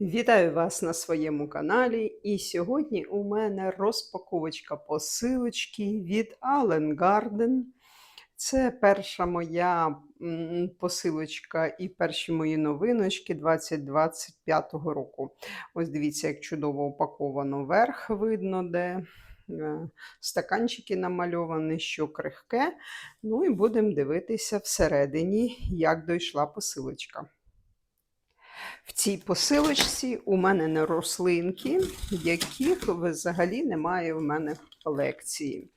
Вітаю вас на своєму каналі. І сьогодні у мене розпаковочка посилочки від Allen Garden. Це перша моя посилочка і перші мої новиночки 2025 року. Ось дивіться, як чудово упаковано верх, видно, де е, стаканчики намальовані, що крихке. Ну і будемо дивитися всередині, як дійшла посилочка. В цій посилочці у мене не рослинки, яких взагалі немає в мене в колекції.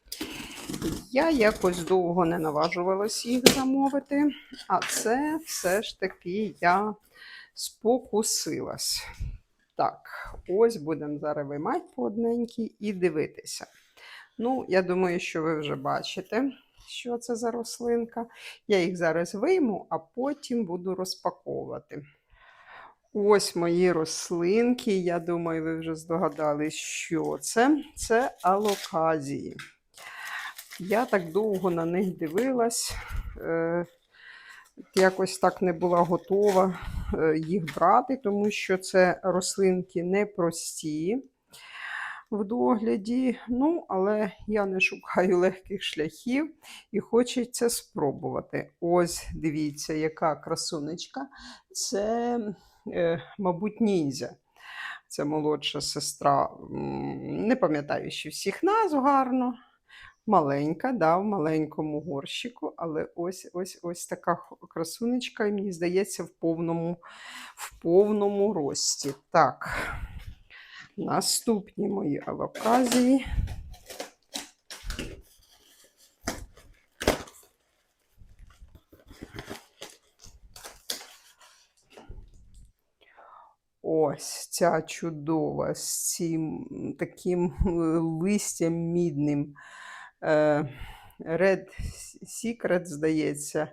Я якось довго не наважувалась їх замовити, а це все ж таки я спокусилась. Так, ось будемо зараз виймати по одненькій і дивитися. Ну, я думаю, що ви вже бачите, що це за рослинка. Я їх зараз вийму, а потім буду розпаковувати. Ось мої рослинки. Я думаю, ви вже здогадались, що це. Це алоказії. Я так довго на них дивилась, е, якось так не була готова е, їх брати, тому що це рослинки непрості в догляді. Ну, але я не шукаю легких шляхів і хочеться спробувати. Ось дивіться, яка красунечка. Це мабуть, ніндзя. Це молодша сестра, не пам'ятаю ще всіх назв гарно. Маленька, да, в маленькому горщику, але ось ось ось така красунечка, і мені здається, в повному в повному рості. Так, наступні мої алоказії. Ось ця чудова з цим таким листям мідним. Red Secret, здається.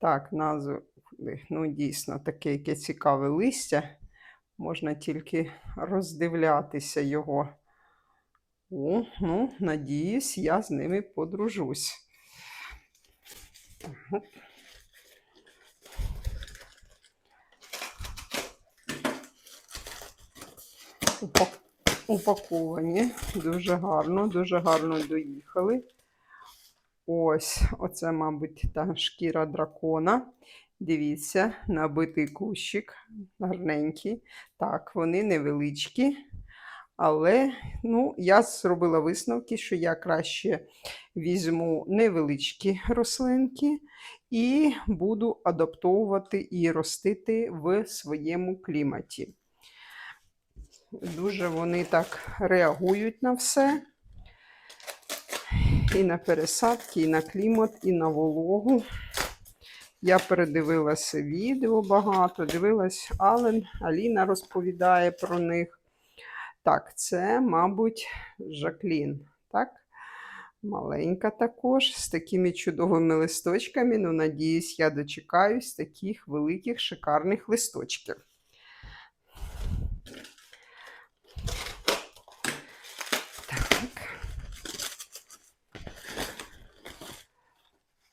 Так, назву, ну, дійсно, таке яке цікаве листя. Можна тільки роздивлятися його. О, ну, надіюсь, я з ними подружусь. Упаковані. Дуже гарно, дуже гарно доїхали. Ось, оце, мабуть, та шкіра дракона. Дивіться, набитий кущик, гарненький. Так, вони невеличкі. Але ну, я зробила висновки, що я краще візьму невеличкі рослинки і буду адаптовувати і ростити в своєму кліматі. Дуже вони так реагують на все. І на пересадки, і на клімат, і на вологу. Я передивилася відео багато, дивилась Ален, Аліна розповідає про них. Так, це, мабуть, Жаклін. Так? Маленька також, з такими чудовими листочками. Ну, надіюсь, я дочекаюсь таких великих, шикарних листочків.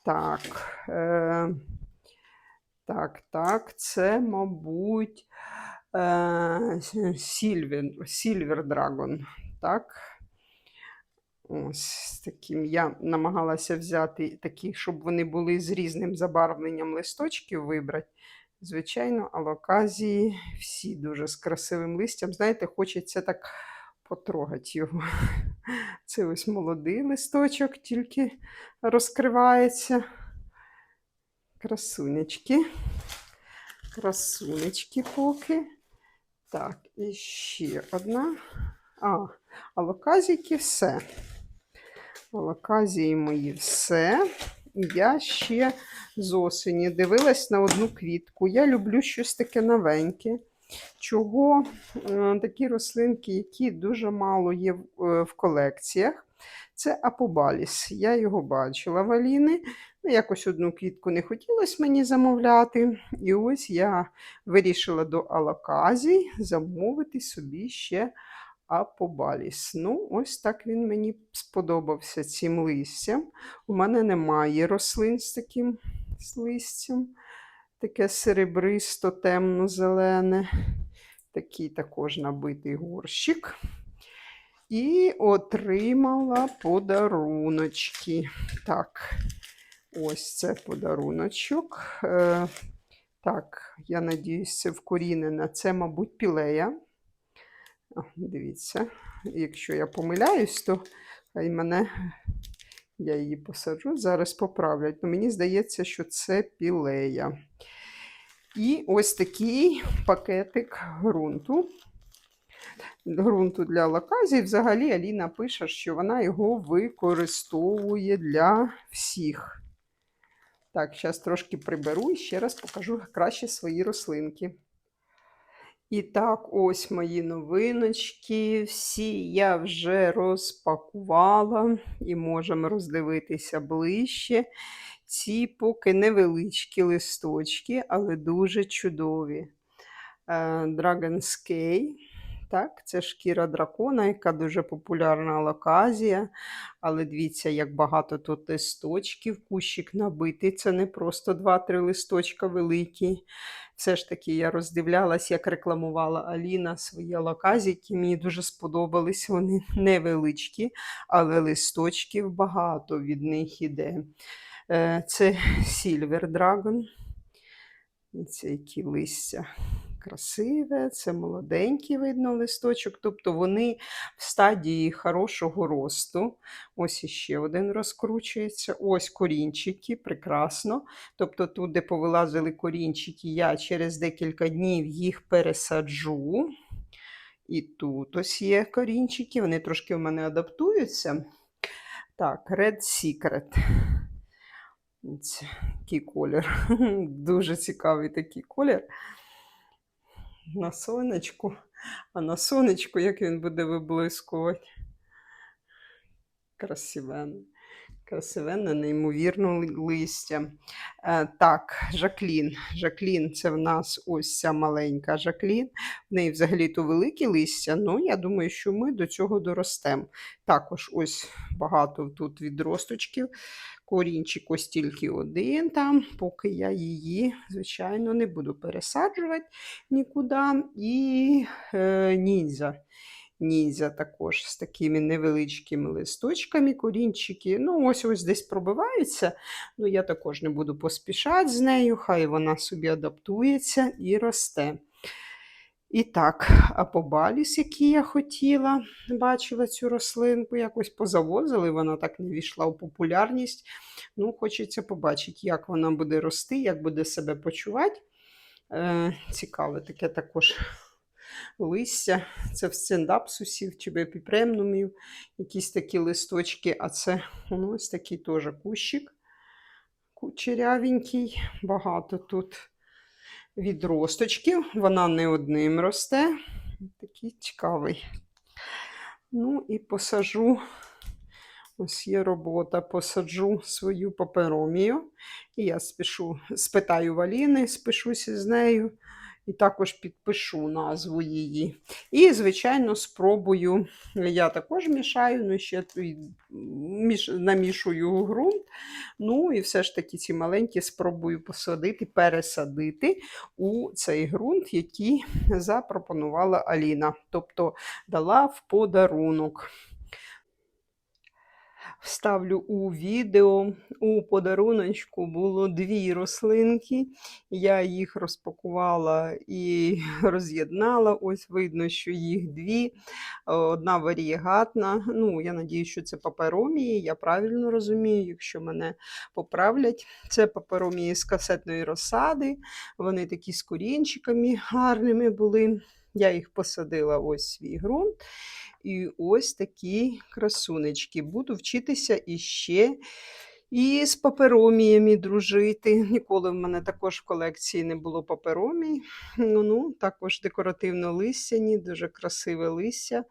Так, е, так, так, це, мабуть, е, Сільвер Драгон. Так. Ось таким я намагалася взяти такі, щоб вони були з різним забарвленням листочків вибрати. Звичайно, алоказії всі дуже з красивим листям. Знаєте, хочеться так потрогати його. Це ось молодий листочок, тільки розкривається. Красунечки. Красунечки поки. Так, і ще одна. А, алоказійки все. Алоказії мої все. Я ще з осені дивилась на одну квітку. Я люблю щось таке новеньке. Чого е, такі рослинки, які дуже мало є в, е, колекціях, це апобаліс. Я його бачила в Аліни. Ну, Якось одну квітку не хотілося мені замовляти. І ось я вирішила до алаказій замовити собі ще апобаліс. Ну, ось так він мені сподобався цим листям. У мене немає рослин з таким з листям таке серебристо, темно-зелене. такий також набитий горщик. І отримала подаруночки. Так, ось це подаруночок. Е, так, я надіюсь, це вкорінена. Це, мабуть, пілея. Дивіться, якщо я помиляюсь, то хай мене я її посаджу, зараз поправлять. Ну, мені здається, що це пілея. І ось такий пакетик ґрунту. Ґрунту для лаказії. Взагалі Аліна пише, що вона його використовує для всіх. Так, зараз трошки приберу і ще раз покажу краще свої рослинки. І так, ось мої новиночки. Всі я вже розпакувала і можемо роздивитися ближче. Ці поки невеличкі листочки, але дуже чудові. Dragon's Dragon's Так, це шкіра дракона, яка дуже популярна локазія. Але дивіться, як багато тут листочків, кущик набитий. Це не просто 2-3 листочка великі. Все ж таки, я роздивлялась, як рекламувала Аліна свої локазіки. Мені дуже сподобались. Вони невеличкі, але листочків багато від них іде. Е, Це Silver Dragon. Це які листя красиве, це молоденький видно листочок. Тобто вони в стадії хорошого росту. Ось іще один розкручується. Ось корінчики, прекрасно. Тобто, тут, де повилазили корінчики, я через декілька днів їх пересаджу. І тут ось є корінчики, вони трошки в мене адаптуються. Так, Red Secret. Такий колір. Дуже цікавий такий колір. На сонечку, а на сонечку, як він буде виблискувати. Красивенне. Красивенне, неймовірно листя. Е, так, Жаклін. Жаклін це в нас ось ця маленька Жаклін. В неї взагалі-то великі листя, ну я думаю, що ми до цього доростемо. Також ось багато тут відросточків. Корінчик ось тільки один там, поки я її, звичайно, не буду пересаджувати нікуди. І е, ніндзя. Ніндзя також з такими невеличкими листочками, корінчики. Ну, ось ось десь пробиваються. Ну, Я також не буду поспішати з нею, хай вона собі адаптується і росте. І так, апобаліс, який я хотіла, бачила цю рослинку, якось позавозили, вона так не війшла в популярність. Ну, Хочеться побачити, як вона буде рости, як буде себе почувати. Е, Цікаве таке також листя. Це в сцендапсусів чи в епіпремнумів, якісь такі листочки, а це ну, ось такий теж кущик кучерявенький, багато тут відросточків. Вона не одним росте. Такий цікавий. Ну і посажу, ось є робота, посаджу свою паперомію. І я спішу, спитаю Валіни, спишуся з нею. І також підпишу назву її. І, звичайно, спробую, я також мішаю, ну ще міш, намішую ґрунт. Ну, і все ж таки ці маленькі спробую посадити, пересадити у цей ґрунт, який запропонувала Аліна. Тобто дала в подарунок. Вставлю у відео. У подаруночку було дві рослинки. Я їх розпакувала і роз'єднала. Ось видно, що їх дві. Одна варієгатна. Ну, Я надію, що це паперомії. Я правильно розумію, якщо мене поправлять. Це паперомії з касетної розсади. Вони такі з корінчиками гарними були. Я їх посадила ось свій ґрунт. І ось такі красунечки. Буду вчитися іще і з папероміями дружити. Ніколи в мене також в колекції не було паперомій. Ну, ну, Також декоративно листяні, дуже красиве листя.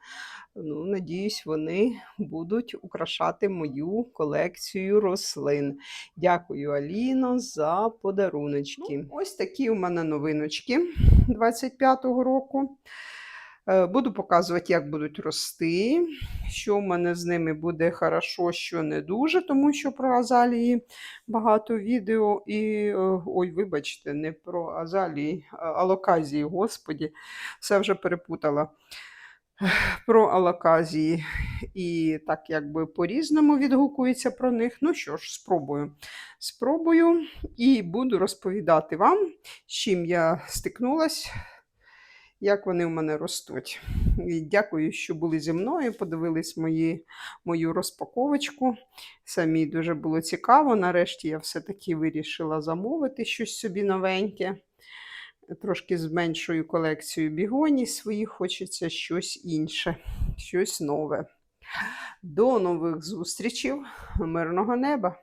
Ну, Надіюсь, вони будуть украшати мою колекцію рослин. Дякую, Аліно, за подаруночки. Ну, Ось такі у мене новиночки 25-го року. Е, Буду показувати, як будуть рости, що в мене з ними буде хорошо, що не дуже, тому що про азалії багато відео. І, е, ой, вибачте, не про азалії, алоказії, господі, все вже перепутала. Про алоказії. І так якби по-різному відгукується про них. Ну що ж, спробую. Спробую і буду розповідати вам, з чим я стикнулась, як вони в мене ростуть. І дякую, що були зі мною, подивились мої, мою розпаковочку. Самі дуже було цікаво. Нарешті я все-таки вирішила замовити щось собі новеньке. Трошки зменшую колекцію бігоній своїх, хочеться щось інше, щось нове. До нових зустрічей, мирного неба!